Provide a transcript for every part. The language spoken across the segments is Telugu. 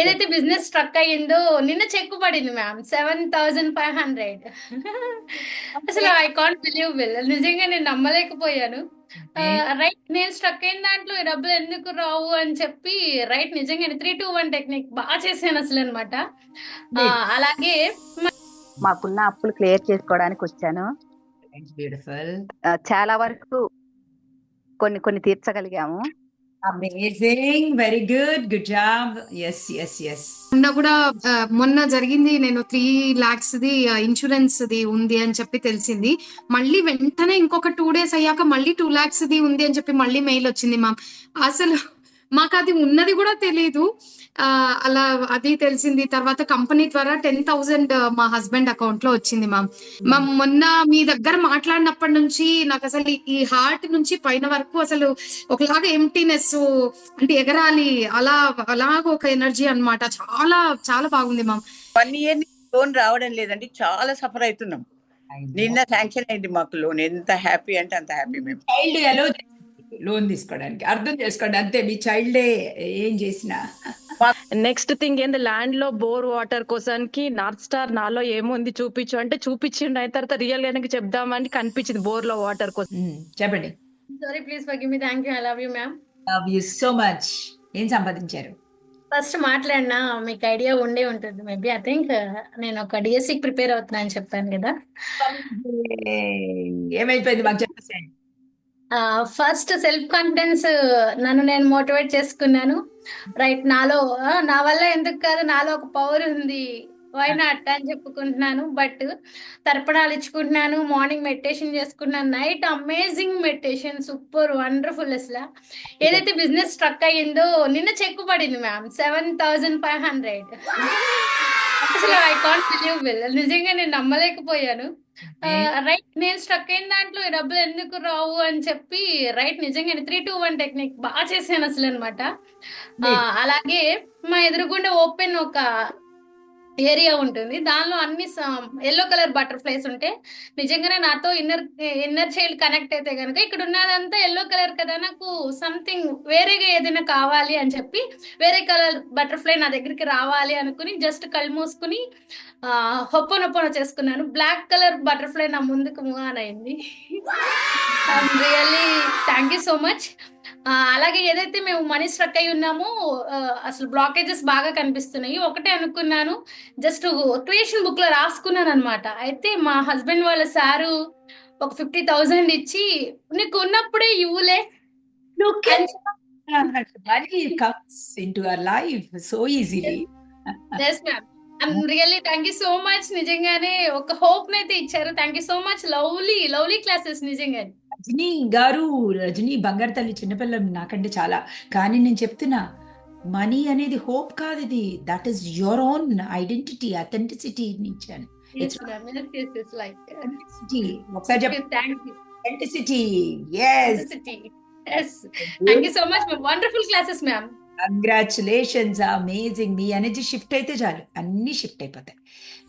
ఏదైతే బిజినెస్ స్ట్రక్ అయ్యిందో నిన్న చెక్ పడింది ma'am seven thousand five hundred. అసలు ఐ కాంట్ బిలీవ్ బిల్. నిజంగా నేను నమ్మలేకపోయాను. రైట్ నేను స్ట్రక్ అయిన దాంట్లో ఈ డబ్బులు ఎందుకు రావు అని చెప్పి రైట్ నిజంగా త్రీ టూ వన్ టెక్నిక్ బాగా చేశాను అసలు అనమాట అలాగే మాకున్న అప్పులు క్లియర్ చేసుకోవడానికి వచ్చాను. చాలా వరకు కొన్ని కొన్ని తీర్చగలిగాము. Amazing very good good job yes yes yes మొన్న కూడా మొన్న జరిగింది నేను three lakhs the insurance the ఉంది అని చెప్పి తెలిసింది. మళ్ళీ వెంటనే ఇంకొక టూ డేస్ అయ్యాక మళ్ళీ టూ లాక్స్ ది ఉంది అని చెప్పి మళ్ళీ మెయిల్ వచ్చింది మామ్ అసలు మాకు అది ఉన్నది కూడా తెలియదు ఆ, అలా అది తెలిసింది. తర్వాత కంపెనీ ద్వారా టెన్ థౌసండ్ మా హస్బెండ్ అకౌంట్లో వచ్చింది మ్యామ్. మ్యామ్ మొన్న మీ దగ్గర మాట్లాడినప్పటి నుంచి నాకు అసలు ఈ హార్ట్ నుంచి పైన వరకు అసలు ఒకలాగా ఎంటీనెస్ అంటే ఎగరాలి అలా అలాగ ఒక ఎనర్జీ అన్నమాట. చాలా చాలా బాగుంది మ్యామ్. వన్ ఇయర్ లోన్ రావడం లేదండి. చాలా సఫర్ అవుతున్నాం. నిన్న శాంక్షన్ అయింది మాకు లోన్. ఎంత హ్యాపీ అంటే అంత హ్యాపీ మేము. చైల్డ్ ఎలా లోన్ తీసుకోవడానికి అర్థం చేసుకోండి అంతే మీ చైల్డే ఏం చేసినా. నెక్స్ట్ థింగ్ ఏంది ల్యాండ్లో బోర్ వాటర్ కోసానికి నార్త్ స్టార్ నాలో ఏముంది చూపించు అంటే చూపించిండు అయిన తర్వాత రియల్గా నాకు చెప్దామని కనిపించింది బోర్లో వాటర్ కోసం. చెప్పండి. Sorry please for me thank you I love you ma'am love you so much ఏం సంపాదించారు? ఫస్ట్ మాట్లాడినా మీకు ఐడియా ఉండే ఉంటుంది మేబీ ఐ థింక్ నేను ఒక డిఎస్సికి ప్రిపేర్ అవుతున్నా అని చెప్పాను కదా. ఏమైపోయింది మాకు చెప్పేసేయండి. ఫస్ట్ సెల్ఫ్ కాన్ఫిడెన్స్ నన్ను నేను మోటివేట్ చేసుకున్నాను. రైట్ నాలో నా వల్ల ఎందుకు కాదు నాలో ఒక పవర్ ఉంది. వై నాట్ అని చెప్పుకుంటున్నాను. బట్ తర్పణాలు ఇచ్చుకుంటున్నాను మార్నింగ్ మెడిటేషన్ చేసుకున్నాను. Night amazing meditation super wonderful అసలు. ఏదైతే బిజినెస్ స్ట్రక్ అయ్యిందో నిన్న చెక్ పడింది ma'am seven thousand five hundred అసలు ఐ కాంట్ బిలీవ్ బిల్ నిజంగా నేను నమ్మలేకపోయాను. రైట్ నేను స్ట్రక్ అయిన దాంట్లో ఈ డబ్బులు ఎందుకు రావు అని చెప్పి రైట్ నిజంగా త్రీ టూ వన్ టెక్నిక్ బాగా చేశాను అసలు అనమాట అలాగే మా ఎదురుగుండా ఓపెన్ ఒక ఏరియా ఉంటుంది. దానిలో అన్ని ఎల్లో కలర్ బటర్ఫ్లైస్ ఉంటే నిజంగానే నాతో ఇన్నర్ ఇన్నర్ చైల్డ్ కనెక్ట్ అయితే కనుక ఇక్కడ ఉన్నదంతా ఎల్లో కలర్ కదా నాకు సంథింగ్ వేరేగా ఏదైనా కావాలి అని చెప్పి వేరే కలర్ బటర్ఫ్లై నా దగ్గరికి రావాలి అనుకుని జస్ట్ కళ్ళు మూసుకుని హొప్పనొప్పన చేసుకున్నాను. బ్లాక్ కలర్ బటర్ఫ్లై నా ముందుకు మూవ్ అయింది. Really thank you so much అలాగే ఏదైతే మేము మనీ స్ట్రక్ అయి ఉన్నామో అసలు బ్లాకేజెస్ బాగా కనిపిస్తున్నాయి. ఒకటే అనుకున్నాను జస్ట్ క్రియేషన్ బుక్లో రాసుకున్నాను అనమాట అయితే మా హస్బెండ్ వాళ్ళ సారు ఒక ఫిఫ్టీ థౌజండ్ ఇచ్చి నీకు ఉన్నప్పుడే ఇవ్వులే. Really thank you so much నిజంగానే ఒక హోప్ అయితే ఇచ్చారు. Thank you so much lovely lovely classes నిజంగానే. రజనీ గారు రజనీ బంగారు తల్లి చిన్నపిల్ల నాకంటే చాలా. కానీ నేను చెప్తున్నా మనీ అనేది హోప్ కాదు ఇది. That is your own identity authenticity ఇచ్చాను so much wonderful classes ma'am congratulations amazing మీ ఎనర్జీ షిఫ్ట్ అయితే చాలు. అన్ని షిఫ్ట్ అయిపోతాయి.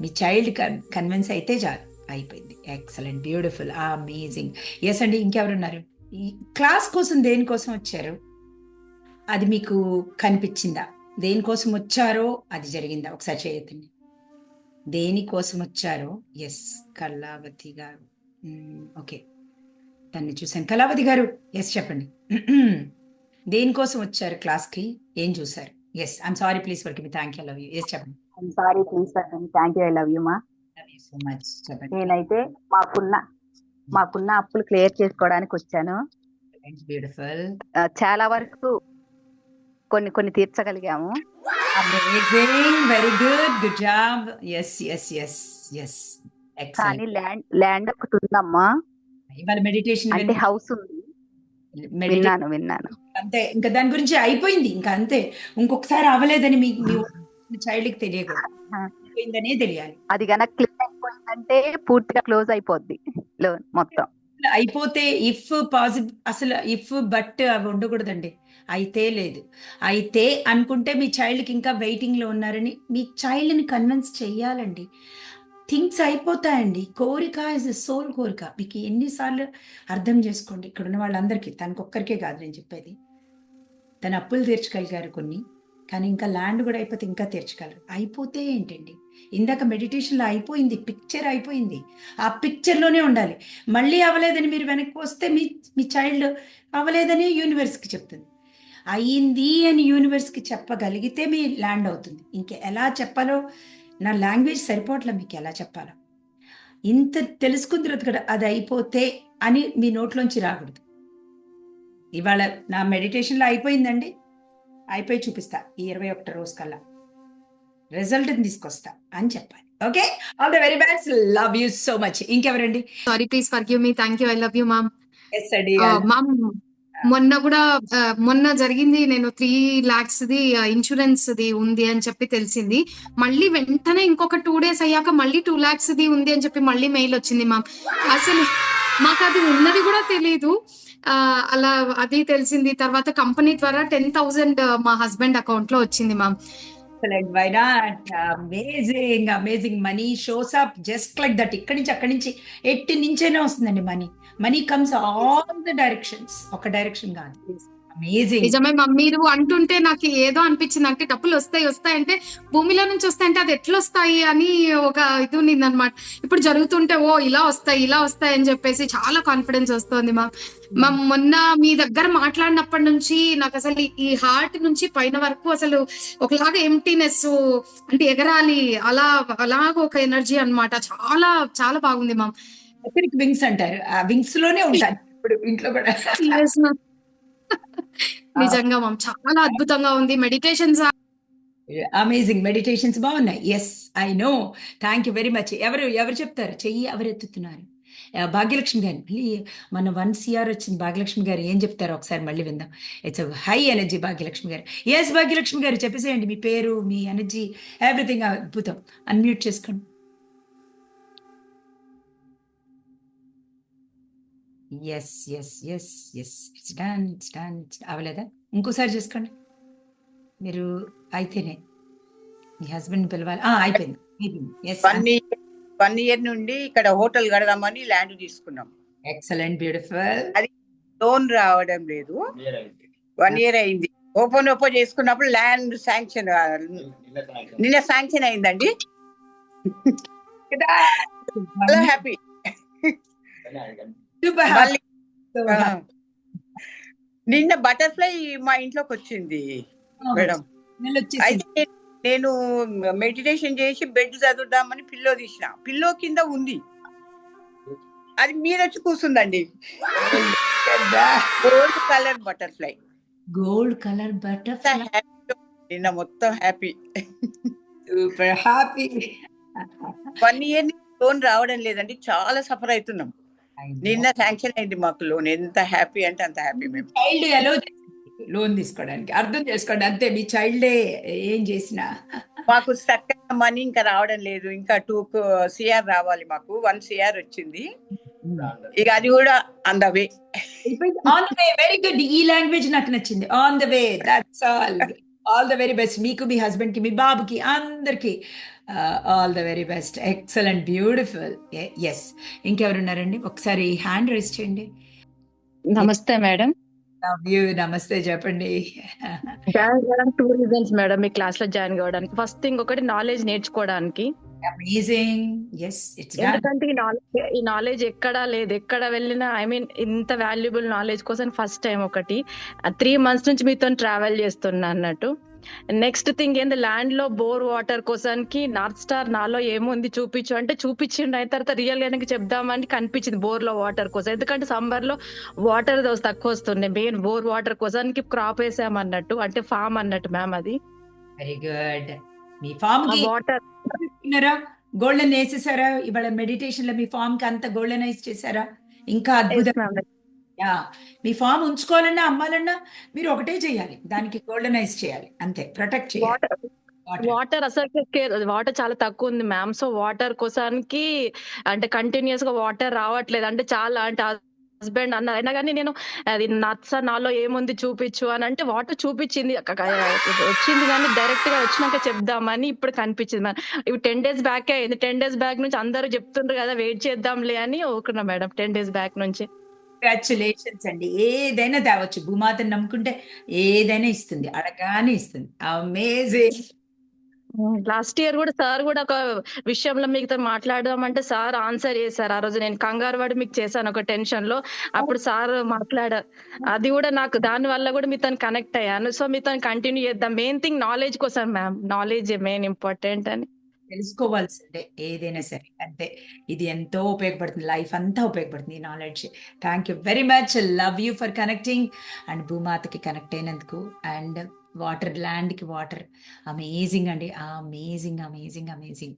మీ చైల్డ్ కన్విన్స్ అయితే చాలు. అయిపోయింది. ఎక్సలెంట్ బ్యూటిఫుల్ అమేజింగ్ ఎస్ అండి ఇంకెవరున్నారు? ఈ క్లాస్ కోసం దేనికోసం వచ్చారు? అది మీకు కనిపించిందా? దేనికోసం వచ్చారో అది జరిగిందా? ఒకసారి చేయతండి దేనికోసం వచ్చారో? ఎస్ కళావతి గారు. ఓకే. దాన్ని చూశాను. కళావతి గారు ఎస్ చెప్పండి. దేనికోసం వచ్చారు క్లాస్కి? ఏం చూసారు yes I'm sorry please for me thank you love you yes చెప్పండి. Sorry please thank you I love you మా నేనైతే మాకున్న మాకున్న అప్పులు క్లియర్ చేసుకోవడానికి వచ్చాను. బ్యూటిఫుల్ చాలా వరకు కొన్ని కొన్ని తీర్చగలిగాము. Amazing very good good job yes yes yes yes కానీ ల్యాండ్ ల్యాండ్ ఒకటి ఉందమ్మా. ఇవాళ మెడిటేషన్ అంటే హౌస్ ఉంది. విన్నాను విన్నాను. అంతే. ఇంకా దాని గురించి అయిపోయింది. ఇంకా అంతే. ఇంకొకసారి అవ్వలేదని మీ మీ చైల్డ్కి తెలియకూడదు. తెలియాలి. అది క్లిక్ అయిపోయిందంటే పూర్తిగా క్లోజ్ అయిపోద్ది లోన్ మొత్తం. అయిపోతే ఇఫ్ పాజిటివ్ అసలు ఇఫ్ బట్ అవి ఉండకూడదండి. అయితే లేదు. అయితే అనుకుంటే మీ చైల్డ్కి ఇంకా వెయిటింగ్లో ఉన్నారని మీ చైల్డ్ని కన్విన్స్ చెయ్యాలండి. థింగ్స్ అయిపోతాయండి. కోరిక ఇస్ సోల్ కోరిక. మీకు ఎన్నిసార్లు అర్థం చేసుకోండి. ఇక్కడ ఉన్న వాళ్ళందరికీ తనకొక్కరికే కాదు నేను చెప్పేది. తన అప్పులు తీర్చగలిగారు కొన్ని. కానీ ఇంకా ల్యాండ్ కూడా అయిపోతే ఇంకా తీర్చగలరు అయిపోతే ఏంటండి? ఇందాక మెడిటేషన్లో అయిపోయింది పిక్చర్ అయిపోయింది. ఆ పిక్చర్లోనే ఉండాలి. మళ్ళీ అవ్వలేదని మీరు వెనక్కి వస్తే మీ మీ చైల్డ్ అవ్వలేదని యూనివర్స్కి చెప్తుంది. అయ్యింది అని యూనివర్స్కి చెప్పగలిగితే మీ ల్యాండ్ అవుతుంది. ఇంక ఎలా చెప్పాలో నా లాంగ్వేజ్ సరిపోవట్లే మీకు ఎలా చెప్పాలో. ఇంత తెలుసుకున్న తర్వాత కూడా అది అయిపోతే అని మీ నోట్లోంచి రాకూడదు. ఇవాళ నా మెడిటేషన్లో అయిపోయిందండి. అయిపోయి చూపిస్తా ఈ ఇరవై ఒకటో రోజు కల్లా. రిజల్ట్ తీసుకొస్తా అని చెప్పాలి. Okay all the very best love you so much ఇంకెవరండి? Sorry please forgive me thank you I love you ma'am yes అండి మ్యామ్ మొన్న కూడా మొన్న జరిగింది నేను three lakhs the insurance the ఉంది అని చెప్పి తెలిసింది. మళ్ళీ వెంటనే ఇంకొక టూ డేస్ అయ్యాక మళ్ళీ టూ లాక్స్ ది ఉంది అని చెప్పి మళ్ళీ మెయిల్ వచ్చింది మ్యామ్ అసలు మాకు అది ఉన్నది కూడా తెలియదు అలా అది తెలిసింది. తర్వాత కంపెనీ ద్వారా టెన్ థౌసండ్ మా హస్బెండ్ అకౌంట్లో వచ్చింది ma'am. Excellent why not amazing amazing money shows up just like that ఇక్కడి నుంచి అక్కడి నుంచి ఎట్టి నుంచైనా వస్తుందండి money money comes all the directions ఒక డైరెక్షన్ కాదు. అమేజింగ్ నిజమే మ్యామ్ మీరు అంటుంటే నాకు ఏదో అనిపించింది. అంటే డబ్బులు వస్తాయి వస్తాయి అంటే భూమిలో నుంచి వస్తాయంటే అది ఎట్లా వస్తాయి అని ఒక ఇది ఉన్నింది అనమాట ఇప్పుడు జరుగుతుంటే ఓ ఇలా వస్తాయి ఇలా వస్తాయి అని చెప్పేసి చాలా కాన్ఫిడెన్స్ వస్తుంది మ్యామ్ మ్యామ్ మొన్న మీ దగ్గర మాట్లాడినప్పటి నుంచి నాకు అసలు ఈ హార్ట్ నుంచి పైన వరకు అసలు ఒకలాగా ఎంటీనెస్ అంటే ఎగరాలి అలా అలాగ ఒక ఎనర్జీ అన్నమాట. చాలా చాలా బాగుంది మ్యామ్ వింగ్స్ అంటారు. ఆ వింగ్స్లోనే ఉంటాను ఇప్పుడు ఇంట్లో కూడా. నిజంగా మ్యామ్ చాలా అద్భుతంగా ఉంది. మెడిటేషన్స్ అమేజింగ్ మెడిటేషన్స్ బాగున్నాయి. Yes I know thank you very much ఎవరు ఎవరు చెప్తారు? చెయ్యి ఎవరు ఎత్తుతున్నారు భాగ్యలక్ష్మి గారు మళ్ళీ మన వన్ సిఆర్ వచ్చింది భాగ్యలక్ష్మి గారు ఏం చెప్తారు ఒకసారి మళ్ళీ విందాం. ఇట్స్ హై ఎనర్జీ భాగ్యలక్ష్మి గారు. ఎస్ భాగ్యలక్ష్మి గారు చెప్పేసేయండి. మీ పేరు మీ ఎనర్జీ ఎవ్రీథింగ్ అద్భుతం. అన్మ్యూట్ చేసుకోండి. Yes yes yes yes it's done it's done అవలేదా? ఇంకోసారి చేసుకోండి. మీరు అయితేనే. మీ హస్బెండ్ పిలవాలి. ఆ, అయిపోయింది. వన్ ఇయర్ వన్ ఇయర్ నుండి ఇక్కడ హోటల్ కడదామని ల్యాండ్ తీసుకున్నాం. ఎక్సలెంట్ బ్యూటిఫుల్ లోన్ రావడం లేదు. వన్ ఇయర్ అయింది. ఓపెన్ ఓపెన్ చేసుకున్నప్పుడు ల్యాండ్ శాంక్షన్ నిన్న శాంక్షన్ అయిందండి. చాలా హ్యాపీ నిన్న బటర్ఫ్లై మా ఇంట్లోకి వచ్చింది మేడం. అయితే నేను మెడిటేషన్ చేసి బెడ్ చదువుదామని పిల్లో తీసిన. పిల్లో కింద ఉంది. అది మీరు వచ్చి కూర్చుందండి. Gold colour butterfly gold colour butterfly నిన్న మొత్తం happy. Super happy one year loan రావడం లేదండి. చాలా సఫర్ అవుతున్నాం. నిన్న శాంక్షన్ అయింది మాకు లోన్. ఎంత హ్యాపీ అంటే అంత హ్యాపీ మేము. చైల్డ్ ఎలా లోన్ తీసుకోవడానికి. అర్థం చేసుకోండి. అంతే మీ చైల్డే ఏం చేసినా. మాకు స్టక్ మనీ ఇంకా రావడం లేదు. ఇంకా టూ సిఆర్ రావాలి మాకు. వన్ సిఆర్ వచ్చింది. ఇక అది కూడా on the way on the way very good ఈ లాంగ్వేజ్ నాకు నచ్చింది. On the way that's all all the very best మీకు మీ హస్బెండ్కి మీ బాబుకి అందరికి. All the very best excellent beautiful yes ఇంకెవరున్నారండి? ఒకసారి హ్యాండ్ రైస్ చేయండి. నమస్తే మేడం. నమస్తే. చెప్పండి. టూ రీజన్స్ మేడం మీ క్లాస్లో జాయిన్ కావడానికి. ఫస్ట్ థింగ్ ఒకటి నాలెడ్జ్ నేర్చుకోవడానికి. అమేజింగ్ ఎస్ ఇట్స్ ఎందుకంటే ఈ నాలెడ్జ్ ఈ నాలెడ్జ్ ఎక్కడా లేదు ఎక్కడ వెళ్ళినా ఐ మీన్ ఇంత వాల్యుబుల్ నాలెడ్జ్ కోసం ఫస్ట్ టైం ఒకటి. త్రీ మంత్స్ నుంచి మీతో ట్రావెల్ చేస్తున్నా అన్నట్టు. నెక్స్ట్ థింగ్ ఏంది ల్యాండ్లో బోర్ వాటర్ కోసానికి నార్త్ స్టార్ నాలో ఏముంది చూపించు అంటే చూపించిండు అయిన తర్వాత రియల్గా కనిపించింది కనిపించింది బోర్లో వాటర్ కోసం. ఎందుకంటే సమ్మర్లో వాటర్ తక్కువ వస్తున్నాయి మెయిన్ బోర్ వాటర్ కోసానికి క్రాప్ వేసామన్నట్టు అంటే ఫామ్ అన్నట్టు మ్యామ్ అది. వెరీ గుడ్ మీ ఫామ్ వాటర్ గోల్డెన్ వేసేసారా? ఇవాళ మెడిటేషన్లో మీ ఫామ్కి అంత గోల్డెనైజ్ చేశారా? ఇంకా అద్భుతం. మీ ఫామ్ ఉంచుకోవాలన్నా అమ్మాలన్నా మీరు ఒకటే చేయాలి. దానికి గోల్డెనైజ్ చేయాలి. అంతే. ప్రొటెక్ట్ చేయాలి. వాటర్. అసలు వాటర్ చాలా తక్కువ ఉంది మ్యామ్. సో వాటర్ కోసానికి అంటే కంటిన్యూస్గా వాటర్ రావట్లేదు. అంటే చాలా అంటే హస్బెండ్ అన్నారు అయినా కానీ నేను అది నచ్చ నాలో ఏముంది చూపించు అని అంటే వాటర్ చూపించింది. వచ్చింది కానీ డైరెక్ట్గా వచ్చినాక చెప్దామని ఇప్పుడు కనిపించింది మ్యామ్. ఇవి టెన్ డేస్ బ్యాక్ అయింది. టెన్ డేస్ బ్యాక్ నుంచి అందరూ చెప్తుండ్రు కదా వెయిట్ చేద్దాంలే అని ఊరుకున్నా మేడం. టెన్ డేస్ బ్యాక్ నుంచి. కంగ్రాచులేషన్స్ అండి. ఏదైనా తేవచ్చు. భూమాతను నమ్ముకుంటే ఏదైనా ఇస్తుంది. అడగానే ఇస్తుంది. అమేజింగ్ లాస్ట్ ఇయర్ కూడా సార్ కూడా ఒక విషయంలో మీతో మాట్లాడదామంటే సార్ ఆన్సర్ చేశారు. ఆ రోజు నేను కంగారు పడి మీకు చేశాను ఒక టెన్షన్లో. అప్పుడు సార్ మాట్లాడారు అది కూడా నాకు దాని వల్ల కూడా మీతో కనెక్ట్ అయ్యాను. సో మీతో కంటిన్యూ చేద్దాం. మెయిన్ థింగ్ నాలెడ్జ్ కోసం మ్యామ్ నాలెడ్జ్ మెయిన్ ఇంపార్టెంట్ అని. తెలుసుకోవాల్సిందే ఏదైనా సరే. అంతే ఇది ఎంతో ఉపయోగపడుతుంది లైఫ్ అంతా ఉపయోగపడుతుంది ఈ knowledge. Thank you very much. Love you for connecting. And భూమాతకి connect అయినందుకు. అండ్ వాటర్ ల్యాండ్కి వాటర్. అమేజింగ్ అండి. Amazing amazing amazing.